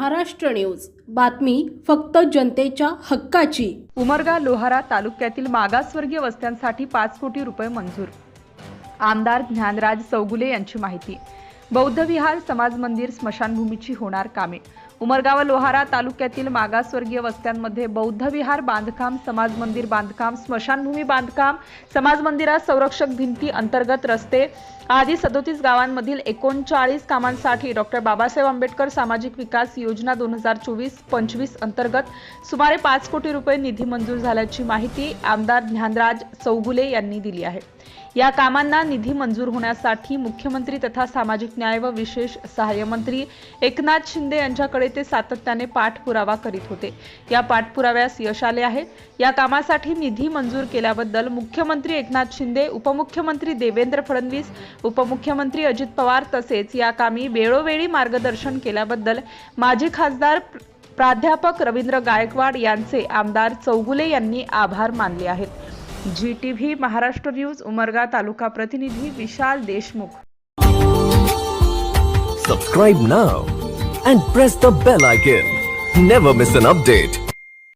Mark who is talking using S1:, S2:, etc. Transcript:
S1: Maharashtra news. बातमी फक्त जनतेच्या हक्काची.
S2: उमरगा लोहारा तालुक्यातील मागासवर्गीय वस्त्यांसाठी पाच कोटी रुपये मंजूर. आमदार ज्ञानराज चौगुले यांची माहिती. बौद्ध विहार समाज मंदिर स्मशानभूमीची होणार कामे. उमरगाव लोहारा तालुक्यातील मागासवर्गीय वस्त्यांमध्ये बौद्ध विहार बांधकाम समाज मंदिर बांधकाम स्मशानभूमी बांधकाम समाज मंदिरात संरक्षक भिंती अंतर्गत रस्ते आदी सदोतीस गावांमधील एकोणचाळीस कामांसाठी डॉक्टर बाबासाहेब आंबेडकर सामाजिक विकास योजना दोन हजार चोवीस पंचवीस अंतर्गत सुमारे पाच कोटी रुपये निधी मंजूर झाल्याची माहिती आमदार ज्ञानराज चौगुले यांनी दिली आहे. या कामांना निधी मंजूर होण्यासाठी मुख्यमंत्री तथा सामाजिक न्याय व विशेष सहाय्य मंत्री एकनाथ शिंदे यांच्याकडे ते सातत्याने पाठपुरावा करीत होते. या पाठपुराव्यास यश आले आहे. या कामासाठी निधी मंजूर केल्याबद्दल मुख्यमंत्री एकनाथ शिंदे उपमुख्यमंत्री देवेंद्र फडणवीस उपमुख्यमंत्री अजित पवार तसेच या कामी वेळोवेळी मार्गदर्शन केल्याबद्दल माजी खासदार प्र- प्राध्यापक रवींद्र गायकवाड यांचे आमदार चौगुले यांनी आभार मानले आहेत. G T V Maharashtra news Umarga taluka प्रतिनिधी Vishal Deshmukh
S3: Subscribe now and press the bell icon. Never miss an update.